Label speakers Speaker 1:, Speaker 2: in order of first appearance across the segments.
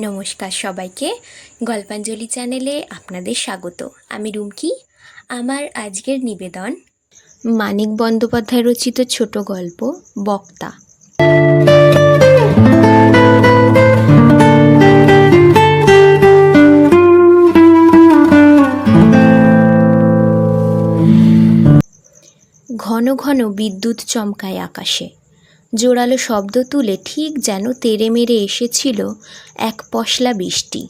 Speaker 1: নমস্কার সবাইকে। গল্পাঞ্জলি চ্যানেলে আপনাদের স্বাগত। আমি রুমকি। আমার আজকের নিবেদন, মানিক বন্দ্যোপাধ্যায় রচিত ছোট গল্প, বক্তা। ঘন ঘন বিদ্যুৎ চমকায় আকাশে। জোরালো শব্দ তুলে ঠিক যেন তেড়ে মেরে এসেছিল এক পশলা বৃষ্টি।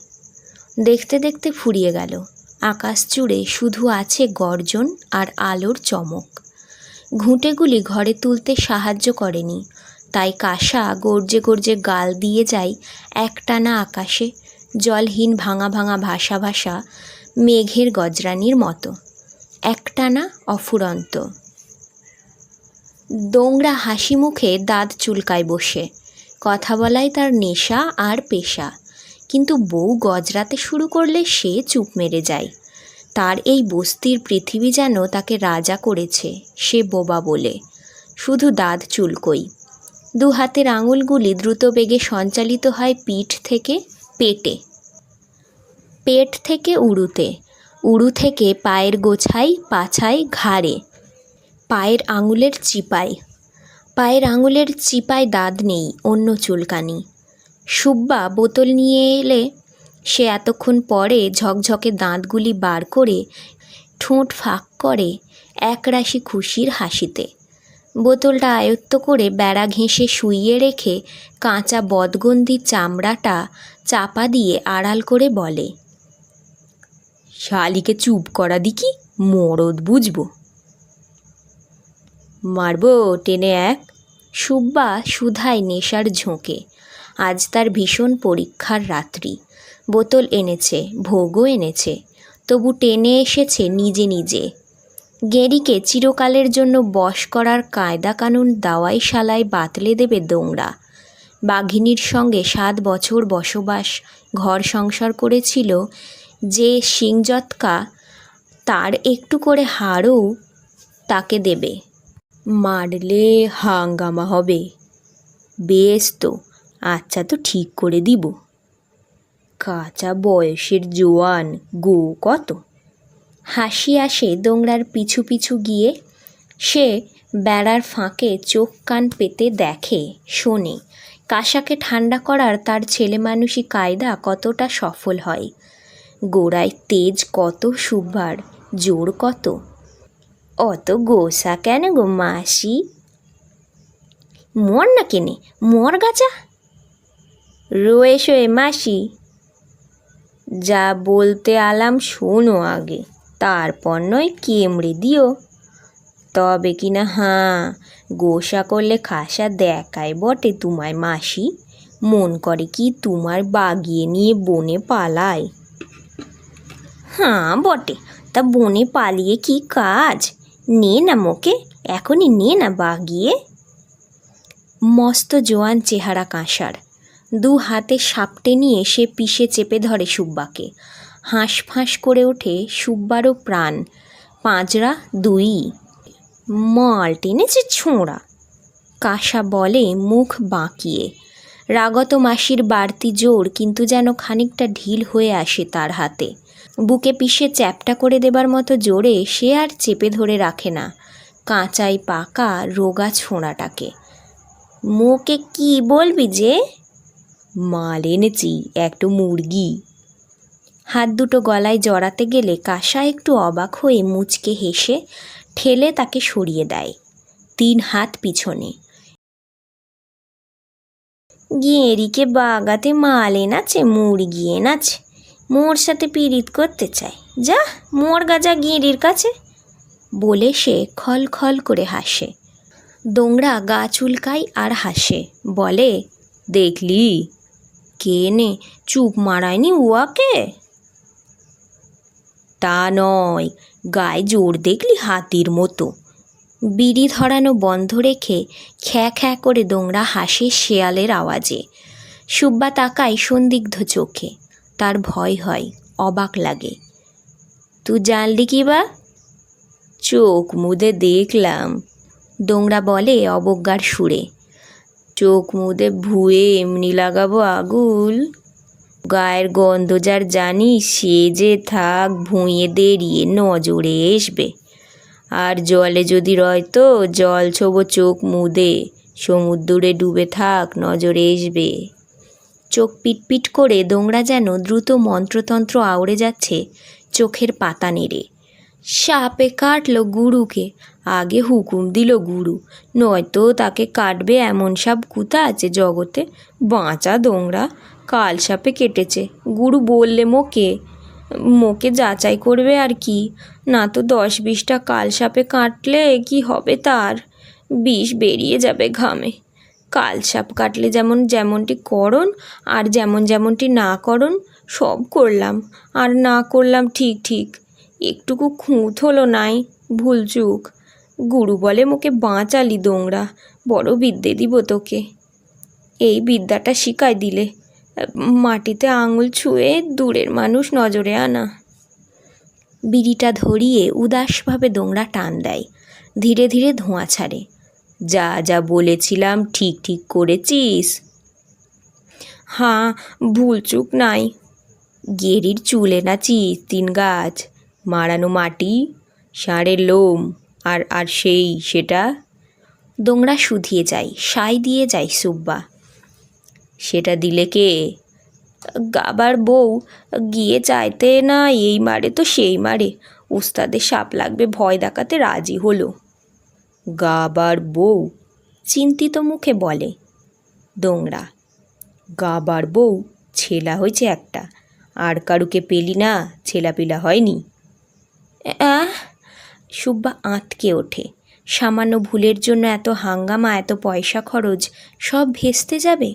Speaker 1: দেখতে দেখতে ফুরিয়ে গেল। আকাশ জুড়ে শুধু আছে গর্জন আর আলোর চমক। ঘুঁটেগুলি ঘরে তুলতে সাহায্য করেনি। তাই কাঁসা গর্জে গর্জে গাল দিয়ে যায় একটানা আকাশে, জলহীন ভাঙা ভাঙা ভাষা ভাষা মেঘের গজরানির মতো। একটানা অফুরন্ত। দোংরা হাসি মুখে দাঁত চুলকায় বসে। কথা বলাই তার নেশা আর পেশা। কিন্তু বউ গজরাতে শুরু করলে সে চুপ মেরে যায়। তার এই বস্তির পৃথিবী যেন তাকে রাজা করেছে, সে বোবা বলে। শুধু দাঁত চুলকই। দু হাতের আঙুলগুলি দ্রুত বেগে সঞ্চালিত হয় পিঠ থেকে পেটে। পেট থেকে উড়ুতে উড়ু থেকে পায়ের গোছাই পাছায় ঘাড়ে। পায়ের আঙুলের চিপায় পায়ের আঙুলের চিপায় দাঁত নেই, অন্য চুলকানি। সুব্বা বোতল নিয়ে এলে সে এতক্ষণ পরে ঝকঝকে দাঁতগুলি বার করে ঠোঁট ফাঁক করে একরাশি খুশির হাসিতে। বোতলটা আয়ত্ত করে বেড়া ঘেঁষে শুইয়ে রেখে কাঁচা বদগন্দি চামড়াটা চাপা দিয়ে আড়াল করে বলে, শালিকে চুপ করা দিকি মরদ বুঝব। মারবো টেনে এক। সুব্বা সুধায় নেশার ঝোঁকে। আজ তার ভীষণ পরীক্ষার রাত্রি। বোতল এনেছে, ভোগও এনেছে। তবু টেনে এসেছে নিজে নিজে। গেরিকে চিরকালের জন্য বশ করার কায়দা কানুন দাওয়াই শালায় বাতলে দেবে দোংরা। বাঘিনীর সঙ্গে সাত বছর বসবাস, ঘর সংসার করেছিল যে সিংজৎকা, তার একটু করে হাড়ও তাকে দেবে। মারলে হাঙ্গামা হবে। বেশ তো আচ্ছা তো ঠিক করে দিব। কাঁচা বয়সের জোয়ান, গো কত? হাসি আসে দোংরার পিছু পিছু গিয়ে। সে বেড়ার ফাঁকে চোখ কান পেতে দেখে, শোনে, কাঁসাকে ঠান্ডা করার তার ছেলে মানুষই কায়দা কতটা সফল হয়। গোড়ায় তেজ কত, সুভার জোর কত? অত গোসা কেন গো মাসি? মর না কেনে, মর গাছা রয়ে শোয়ে মাসি। যা বলতে আলাম শোনো আগে, তারপর নয় কেমড়ে দিও। তবে কি না হাঁ, গোসা করলে খাসা দেখায় বটে তোমায় মাসি, মন করে কি তোমার বাগিয়ে নিয়ে বনে পালায়। হ্যাঁ বটে, তা বনে পালিয়ে কি কাজ? নে না মোকে, এখনই নে না বা গিয়ে। মস্ত জোয়ান চেহারা কাঁসার। দু হাতে সাপটে নিয়ে সে পিষে চেপে ধরে সুব্বাকে। হাঁস ফাঁস করে ওঠে সুব্বারও প্রাণ। পাঁজরা দুই। মাল টেনেছে ছোঁড়া। কাঁসা বলে মুখ বাঁকিয়ে। রাগত মাসির বাড়তি জোর কিন্তু যেন খানিকটা ঢিল হয়ে আসে তার হাতে। বুকে পিষে চ্যাপটা করে দেবার মতো জোরে সে আর চেপে ধরে রাখে না। কাঁচাই পাকা রোগা ছোঁড়াটাকে। মোকে কি বলবি যে? মাল এনেছি, একটু মুরগি। হাত দুটো গলায় জড়াতে গেলে কাঁসা একটু অবাক হয়ে মুচকে হেসে ঠেলে তাকে সরিয়ে দেয়। তিন হাত পিছনে। গেঁড়িকে বাগাতে মাল এনাছে, মুরগি এনাছে। মোর সাথে পীড়িত করতে চায়। যা, মোর গাজা গিঁড়ির কাছে। বলে সে খল খল করে হাসে। দোংরা গা চুলকায় আর হাসে। বলে, দেখলি? কে নে, চুপ মারায়নি উয়াকে? তা নয়, গায়ে জোর দেখলি হাতির মতো। বিড়ি ধরানো বন্ধ রেখে খ্যা খ্যা করে দোংরা হাসে শেয়ালের আওয়াজে। সুব্বা তাকায় সন্দিগ্ধ চোখে। তার ভয় হয়, অবাক লাগে। তুই জানলি কি বা? চোখ মুদে দেখলাম দোংরা বলে অবজ্ঞার সুরে। চোখ মুদে ভুয়ে এমনি লাগাবো আগুল। গায়ের গন্ধ যার জানি, সে যে থাক ভুঁইয়ে দেরিয়ে নজরে এসবে। আর জলে যদি রয় তো, জল ছোবো চোখ মুদে সমুদ্রে ডুবে থাক নজরে আসবে চোখ পিটপিট করে দোংরা যেন দ্রুত মন্ত্রতন্ত্র আউড়ে যাচ্ছে চোখের পাতা নেড়ে। সাপে কাটলো গুরুকে, আগে হুকুম দিল গুরু, নয়তো তাকে কাটবে এমন সাপ কুতা আছে জগতে বাঁচা দোংরা কাল সাপে কেটেছে। গুরু বললে, মোকে মোকে যাচাই করবে আর কি? না তো দশ বিশটা কাল সাপে কাটলে কি হবে তার? বিষ বেরিয়ে যাবে ঘামে। কাল সাপ কাটলে যেমন যেমনটি করণ আর যেমন যেমনটি না করণ, সব করলাম। আর না করলাম ঠিক ঠিক। একটুকু খুঁত হলো নাই ভুলচুক গুরু বলে মোকে বাঁচালি দোংরা বড় বিদ্যে দিব তোকে। এই বিদ্যাটা শিখাই দিলে, মাটিতে আঙুল ছুঁয়ে দূরের মানুষ নজরে আনা। বিড়িটা ধরিয়ে উদাসভাবে দোংরা টান দেয়, ধীরে ধীরে ধোঁয়া ছাড়ে। যা যা বলেছিলাম ঠিক ঠিক করেছিস? হাঁ ভুলচুক নাই। গেরির চুলে নাচিস তিন গাছ, মারানো মাটি, ষাঁড়ের লোম, আর আর সেই, সেটা? দোংরা শুধিয়ে যায় সাই দিয়ে যায় সুব্বা। সেটা দিলে কে? গাবার বউ, গিয়ে চাইতে না, এই মারে তো সেই মারে। উস্তাদের সাপ লাগবে, ভয় দেখাতে রাজি হলো। গাবার বউ, চিন্তিত মুখে বলে, দোংরা, গাবার বউ ছেলা হয়েছে একটা, আর কারুকে পেলি না, ছেলাপিলা হয়নি? সুব্বা আঁতকে ওঠে, সামান্য ভুলের জন্য এত হাঙ্গামা, এত পয়সা খরচ, সব ভেস্তে যাবে?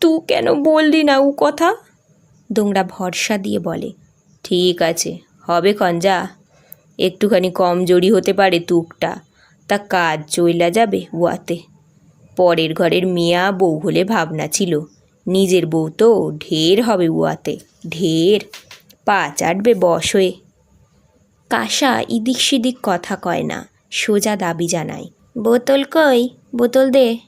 Speaker 1: তু কেন বললি না ও কথা? দোংরা ভরসা দিয়ে বলে, ঠিক আছে, হবে যা একটুখানি কমজোরি হতে পারে তুকটা তা কাজ চইলা যাবে উয়াতে পরের ঘরের মিয়া বউ হলে ভাবনা ছিল নিজের বউ তো ঢের হবে উয়াতে ঢের। পা চাটবে বস হয়ে। কাশা ইদিক সিদিক কথা কয় না সোজা দাবি জানায় বোতল কই? বোতল দে।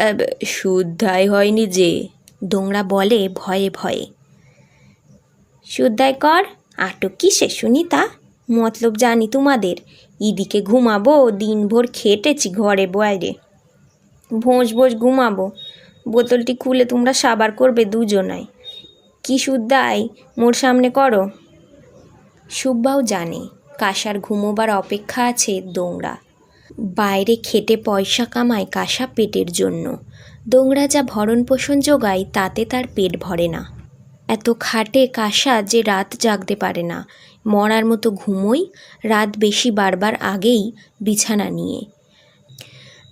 Speaker 1: আব, শুদ্ধাই হয়নি যে দোংরা বলে ভয়ে ভয়ে। শুদ্ধাই কর আটক কিসে শুনি তা? মতলব জানি তোমাদের ইদিকে ঘুমাবো, দিনভর খেটেছি ঘরে বাইরে। ভোঁস ভোঁস ঘুমাবো। বোতলটি খুলে তোমরা সাবার করবে দুজনায় কি শুদ্ধাই মোর সামনে করো। সুব্বাও জানে, কাসার ঘুমোবার অপেক্ষা আছে দোংরা। বাইরে খেটে পয়সা কামায় কাসা পেটের জন্য। দোংরা যা ভরণ পোষণ যোগায়, তাতে তার পেট ভরে না। এত খাটে কাসা যে রাত জাগতে পারে না। মরার মতো ঘুমোই, রাত বেশি বারবার আগেই বিছানা নিয়ে।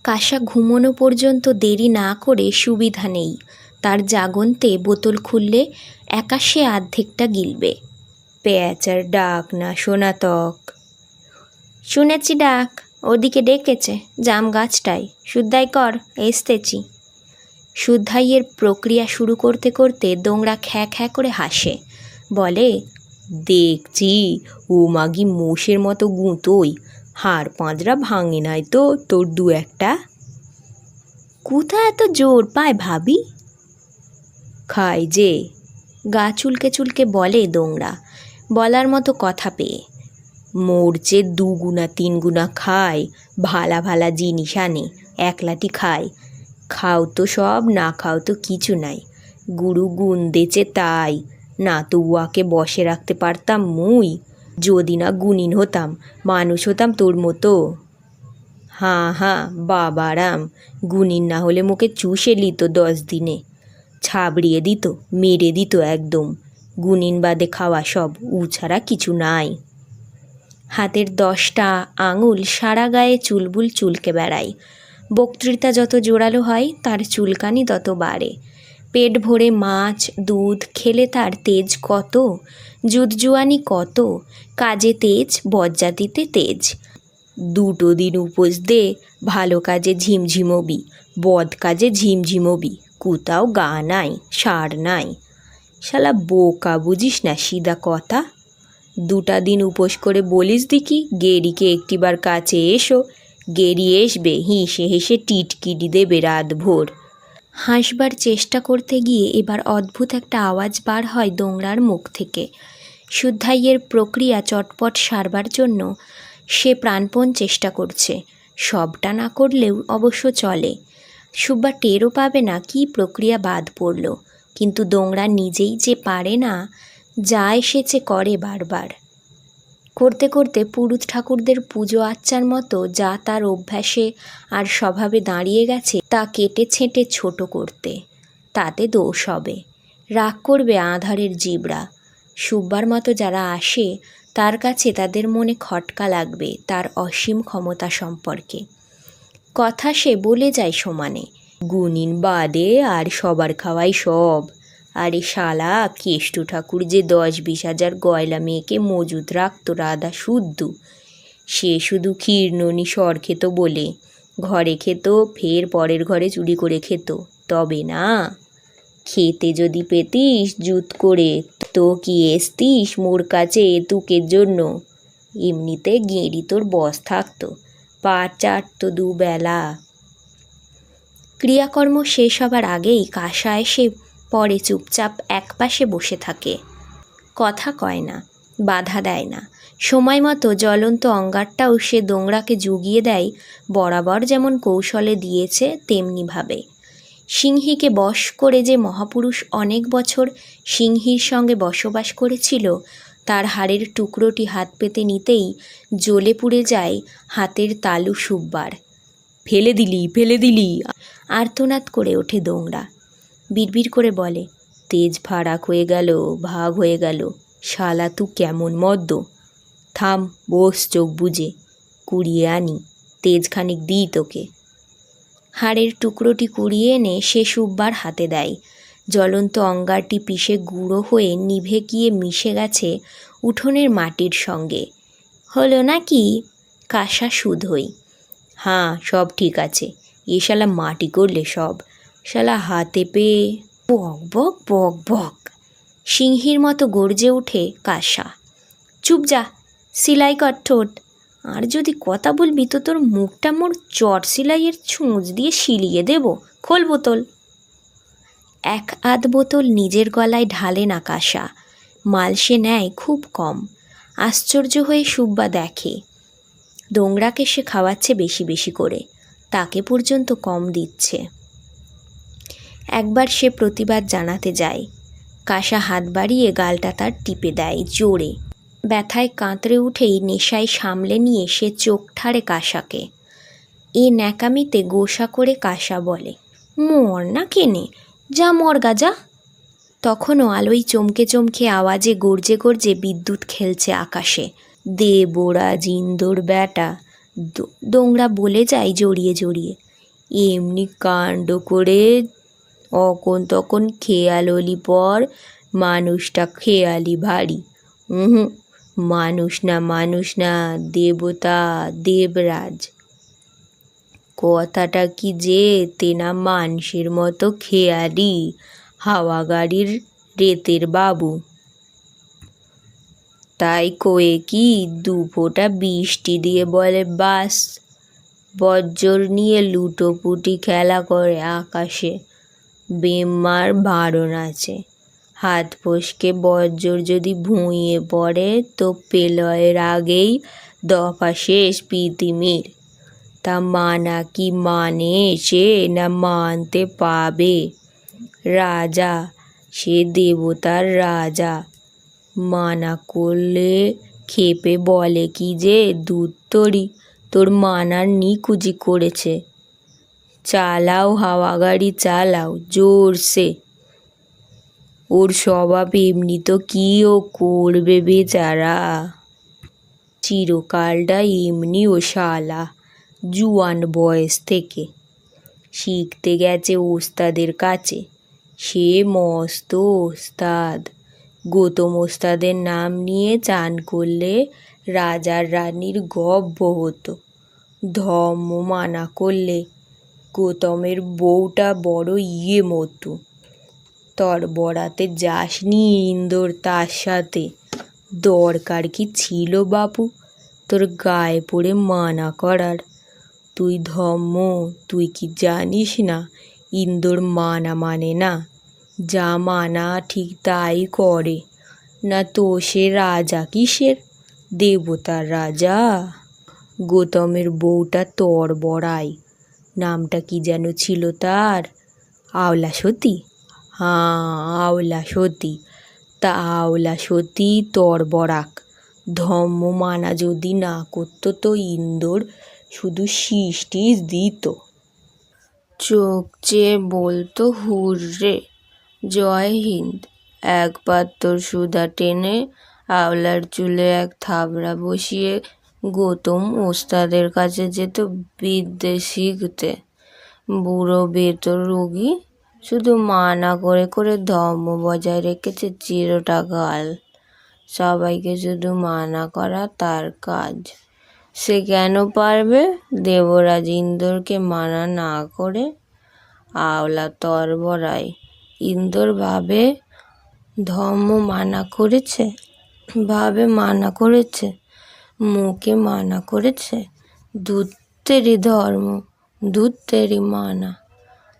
Speaker 1: কাসা ঘুমোনো পর্যন্ত দেরি না করে সুবিধা নেই। তার জাগন্তে বোতল খুললে একা সে আর্ধেকটা গিলবে। পেঁচার ডাক না সোনাতক শুনেছি ডাক, ওদিকে ডেকেছে জাম গাছটায়। শুদ্ধাই কর, এসতেছি। শুদ্ধাইয়ের প্রক্রিয়া শুরু করতে করতে দোংরা খ্যা খ্যা করে হাসে। বলে, দেখছি, ও মাগি মোষের মতো গুঁতোই। হাড় পাঁজরা ভাঙে নাই তো তোর দু একটা? কোথা এত জোর পায় ভাবি? খায় যে, গা চুলকে চুলকে বলে দোংরা। বলার মতো কথা পেয়ে মোর যে দুগুণা তিনগুণা খায়, ভালা ভালা জিনিস আনে, একলাটি খায়। খাও তো সব, না খাও তো কিছু নাই। গুরু গুণ দেছে তাই, না তো উয়াকে বসে রাখতে পারতাম মুই। যদি না গুণিন হতাম, মানুষ হতাম তোর মতো। হাঁ হাঁ, বাবারাম, গুণিন না হলে মুখে চুষে লিত দশ দিনে। ছাবড়িয়ে দিত, মেরে দিত একদম। গুণিন বাদে খাওয়া সব উ ছাড়া কিছু নাই। হাতের দশটা আঙুল সারা গায়ে চুলবুল চুলকে বেড়ায়। বক্তৃতা যত জোরালো হয়, তার চুলকানি তত বাড়ে। পেট ভরে মাছ, দুধ, খেলে তার তেজ কত? জুদজুয়ানি কত? কাজে তেজ, বজ্জাতিতে তেজ। দুটো দিন উপোস দে, ভালো কাজে ঝিমঝিমবি, বদ কাজে ঝিমঝিমবি, কোথাও গা নাই, সার নাই। শালা বোকা বুঝিস না সিদা কথা? দুটা দিন উপোস করে বলিস দেখি, গেরিকে একটিবার কাছে এসো গেরি এসবে হিসে হেসে টিটকিটি দেবে রাত ভোর। হাসবার চেষ্টা করতে গিয়ে এবার অদ্ভুত একটা আওয়াজ বার হয় দোংরার মুখ থেকে। শুদ্ধাইয়ের প্রক্রিয়া চটপট সারবার জন্য সে প্রাণপণ চেষ্টা করছে। সবটা না করলেও অবশ্য চলে। সুব্বা টেরও পাবে না কি প্রক্রিয়া বাদ পড়ল। কিন্তু দোংরা নিজেই যে পারে না, যা এসেছে করে বারবার। করতে করতে পুরুত ঠাকুরদের পুজো আচ্চার মতো যা তার অভ্যাসে আর স্বভাবে দাঁড়িয়ে গেছে তা কেটে ছেঁটে ছোট করতে। তাতে দোষ হবে। রাগ করবে আধারের জীবরা সুব্বার মতো যারা আসে, তার কাছে তাদের মনে খটকা লাগবে তার অসীম ক্ষমতা সম্পর্কে। কথা সে বলে যায় সমানে গুনিন বাদে আর সবার খাওয়াই সব। আরে শালা, কেষ্ট ঠাকুর যে দশ বিশ হাজার গয়লা মেয়েকে মজুদ রাখত রাধা শুদ্ধ। সে শুধু ক্ষীরননি সর খেত বলে। ঘরে খেত, ফের পরের ঘরে চুরি করে খেত। তবে না, খেতে যদি পেতিস, জুত করে তো কি এসতিস মোর কাছে এতুকের জন্য? এমনিতে গেঁড়ি তোর বস থাকতো পা চাটতো দুবেলা। ক্রিয়াকর্ম শেষ হবার আগেই কাশা এসে পরে চুপচাপ একপাশে বসে থাকে। কথা কয় না, বাধা দেয় না। সময় মতো জ্বলন্ত অঙ্গারটাও সে দোংরাকে জুগিয়ে দেয়, বরাবর যেমন কৌশলে দিয়েছে তেমনিভাবে। সিংহীকে বশ করে যে মহাপুরুষ অনেক বছর সিংহীর সঙ্গে বসবাস করেছিল, তার হাড়ের টুকরোটি হাত পেতে নিতেই জ্বলে পুড়ে যায় হাতের তালু সুব্বার। ফেলে দিলি ফেলে দিলি! আর্তনাদ করে ওঠে দোংরা বিড়বিড় করে বলে, তেজ ফারাক হয়ে গেল, ভাগ হয়ে গেল, শালা তু কেমন মদ্য থাম, বস চোখ বুঝে কুড়িয়ে আনি, তেজ খানিক দিই তোকে। হাড়ের টুকরোটি কুড়িয়ে এনে সে সুব্বার হাতে দেয়। জ্বলন্ত অঙ্গারটি পিষে গুঁড়ো হয়ে নিভে গিয়ে মিশে গেছে উঠোনের মাটির সঙ্গে। হলো নাকি? কাশা শুধোই হ্যাঁ সব ঠিক আছে। এ শালা মাটি করলে সব। শালা হাতে পেয়ে বক বক বক বক। সিংহীর মতো গর্জে ওঠে কাশা। চুপ যা, সিলাই কর ঠোঁট। আর যদি কথা বলবি তো তোর মুখটা মোর চট সিলাইয়ের ছুঁচ দিয়ে শিলিয়ে দেব, খোল বোতল। এক আধ বোতল নিজের গলায় ঢালে না কাশা। মাল সে নেয় খুব কম। আশ্চর্য হয়ে সুব্বা দেখে। দোংরাকে সে খাওয়াচ্ছে বেশি বেশি করে। তাকে পর্যন্ত কম দিচ্ছে। একবার সে প্রতিবাদ জানাতে যায়। কাশা হাত বাড়িয়ে গালটা তার টিপে দেয় জোরে। ব্যথায় কাঁতরে উঠেই নেশায় সামলে নিয়ে সে চোখ ঠাড়ে কাশাকে। এ ন্যাকামিতে গোসা করে কাশা বলে, মর না কেনে, যা মরগা যা তখনও আলোয় চমকে চমকে আওয়াজে গর্জে গর্জে বিদ্যুৎ খেলছে আকাশে। দে বোড়া জিন্দোর ব্যাটা। দোংরা বলে যায় জড়িয়ে জড়িয়ে। এমনি কাণ্ড করে অকন তখন খেয়াললি পর মানুষটা খেয়ালি ভারী হুম মানুষ না মানুষ না, দেবতা, দেবরাজ। কথাটা কি যে তেনা মানুষের মতো খেয়ালি হাওয়া গাড়ির রেতের বাবু। তাই কয়ে কি দু ফোঁটা বৃষ্টি দিয়ে বলে, বাস বজ্জর নিয়ে লুটোপুটি খেলা করে আকাশে। বেম্মার বারণ আছে। হাত ফসকে বজ্জর যদি ভুঁইয়ে পড়ে, তো পেলয়ের আগেই দফা শেষ পৃথিবীর তা মানা কি মানে সে না মানতে পাবে? রাজা, সে দেবতার রাজা। মানা করলে খেপে বলে কি যে দুধ তোর মানার নিকুজি করেছে। চালাও, হাওয়া গাড়ি চালাও জোরসে ওর স্বভাব এমনি তো কি ও করবে বেচারা। চিরকালটা এমনি ও শালা, জুয়ান বয়স থেকে। শিখতে গেছে ওস্তাদের কাছে, সে মস্ত ওস্তাদ। গৌতম ওস্তাদের নাম নিয়ে চান করলে রাজার রানীর গব্ব হতো। ধর্ম মানা করলে গৌতমের বউটা বড় ইয়ে মতো। তর বরাতে যাসনি ইন্দোর তার সাথে। দরকার কি ছিল বাপু? তোর গায়ে পড়ে মানা করার। তুই ধম্ম, তুই কি জানিস না, ইন্দোর মানা মানে না। যা মানা ঠিক তাই করে। না তো সে রাজা কিসের? দেবতার রাজা। গৌতমের বউটা তর বড়াই নামটা কি যেন ছিল তার? আওলা সতী? হাঁ, আওলা সতী। তা আওলা সতী তর বরাক। ধম্ম মানা যদি না করতো তো ইন্দোর শুধু শীষ টিস দিত। চোখ চেয়ে বলতো হুররে জয় হিন্দ। একবার তোর সুধা টেনে আওলার চুলে এক থাবড়া বসিয়ে গৌতম ওস্তাদের কাছে যেত বিদ্যে শিখতে বুড়ো বেতর রোগী শুধু মানা করে করে ধর্ম বজায় রেখেছে চিরটা গাল সবাইকে শুধু মানা করা তার কাজ। সে কেন পারবে? দেবরাজ ইন্দোরকে মানা না করে আওলা তরবরায় ইন্দোর ভাবে ধর্ম মানা করেছে, ভাবে মানা করেছে। মুখে মানা করেছে। দূতেরই ধর্ম দূতেরই মানা।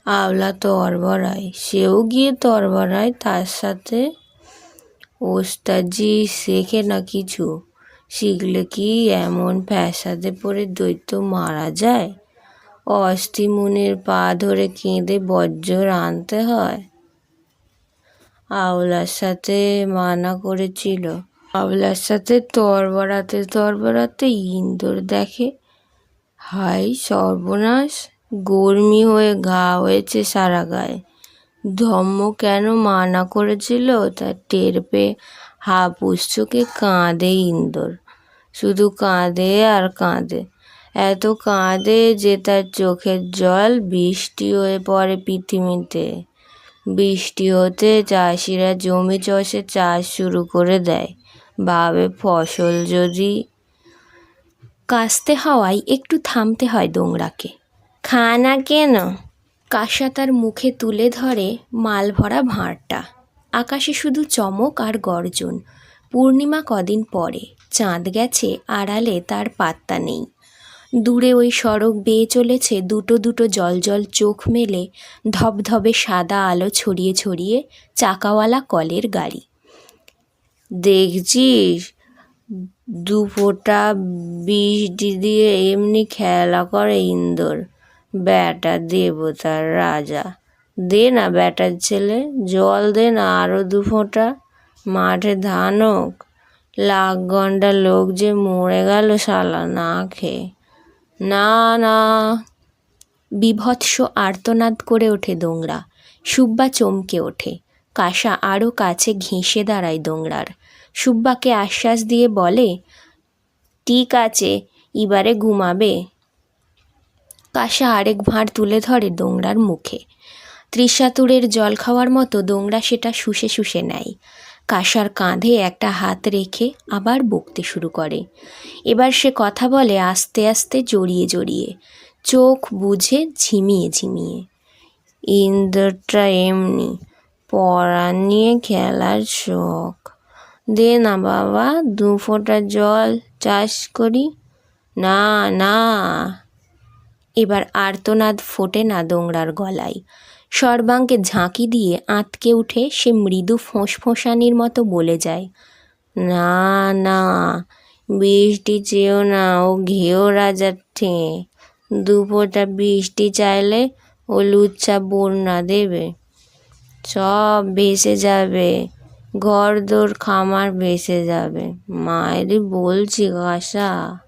Speaker 1: আওলা তরবরায়, সেও গিয়ে তরবরায়, তার সাথে ওস্তাজি শেখে না কিছু? শিখলে কি এমন ফ্যাসাদে পড়ে দৈত্য মারা যায়? অস্থি মুনির পা ধরে কেঁদে বজ্র আনতে হয়। আওলার সাথে মানা করেছিল। আওলার সাথে তরবরাতে তরবরাতে ইন্দোর দেখে হাই সর্বনাশ, গরমি হয়ে ঘা হয়েছে সারা গায়ে। ধম্ম কেন মানা করেছিল? তা টের পেয়ে হাপুস চোখে কাঁদে ইন্দোর। শুধু কাঁদে আর কাঁদে। এত কাঁদে যে তার চোখের জল বৃষ্টি হয়ে পড়ে পৃথিবীতে। বৃষ্টি হতে চাষিরা জমি চষে চাষ শুরু করে দেয়। ভাবে ফসল যদি কাস্তে হওয়ায় একটু থামতে হয় দোংরাকে খানা কেন? কাশা তার মুখে তুলে ধরে মাল ভরা ভাঁড়টা। আকাশে শুধু চমক আর গর্জন। পূর্ণিমা কদিন পরে। চাঁদ গেছে, আড়ালে তার পাত্তা নেই। দূরে ওই সড়ক বেয়ে চলেছে দুটো দুটো জলজল চোখ মেলে ধবধবে সাদা আলো ছড়িয়ে ছড়িয়ে চাকাওয়ালা কলের গাড়ি। দেখছিস? দু ফোঁটা বৃষ্টি দিয়ে এমনি খেলা করে ইন্দোর। ব্যাটা দেবতার রাজা। দে না ব্যাটার ছেলে, জল দে না আরও দু ফোঁটা মাঠে ধান হোক। লাখ ঘণ্টা লোক যে মরে গেল শালা না খেয়ে। না না। বিভৎস আর্তনাদ করে ওঠে দোংরা সুব্বা চমকে ওঠে। কাশা আরও কাছে ঘেঁষে দাঁড়ায় দোংরার সুব্বাকে আশ্বাস দিয়ে বলে, ঠিক আছে, এবারে ঘুমাবে। কাশা আরেক ভাঁড় তুলে ধরে দোংরার মুখে। ত্রিশাতুরের জল খাওয়ার মতো দোংরা সেটা শুষে শুষে নেয়। কাশার কাঁধে একটা হাত রেখে আবার বকতে শুরু করে। এবার সে কথা বলে আস্তে আস্তে জড়িয়ে জড়িয়ে। চোখ বুঝে ঝিমিয়ে ঝিমিয়ে। ইন্দ্রটা এমনি পড়া নিয়ে খেলার শখ। দে না বাবা, দু ফোঁটা জল চাষ করি। না না। এবার আর্তনাদ ফোটে না দোংরার গলায়। সর্বাঙ্গে ঝাঁকি দিয়ে আঁতকে উঠে সে মৃদু ফোঁসফোঁসানির মতো বলে যায়, না না, বৃষ্টি চেয়েও না, ও ঘেও রাজার ঠেঁ। দু ফোঁটা বৃষ্টি চাইলে ও লুচ্ছা বন্যা দেবে। সব ভেসে যাবে। ঘর দোর খামার ভেসে যাবে। মায়েরই বলছি, কাশা।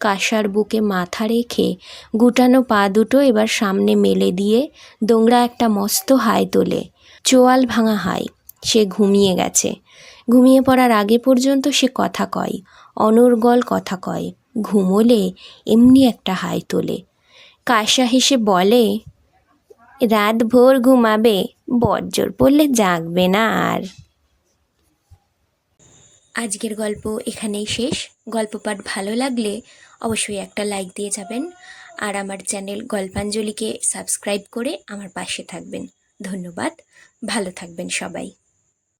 Speaker 1: কাশার বুকে মাথা রেখে গুটানো পা দুটো এবার সামনে মেলে দিয়ে দোংরা একটা মস্ত হাই তোলে। চোয়াল ভাঙা হাই। সে ঘুমিয়ে গেছে। ঘুমিয়ে পড়ার আগে পর্যন্ত সে কথা কয়, অনর্গল কথা কয়। ঘুমোলে এমনি একটা হাই তোলে। কাশা হেসে বলে রাত ভোর ঘুমাবে। বজ্জর পড়লে জাগবে না আর। আজকের গল্প এখানেই শেষ। গল্প পাঠ ভালো লাগলে অবশ্যই একটা লাইক দিয়ে যাবেন। আর আমার চ্যানেল গল্পাঞ্জলিকে সাবস্ক্রাইব করে আমার পাশে থাকবেন। ধন্যবাদ। ভালো থাকবেন সবাই।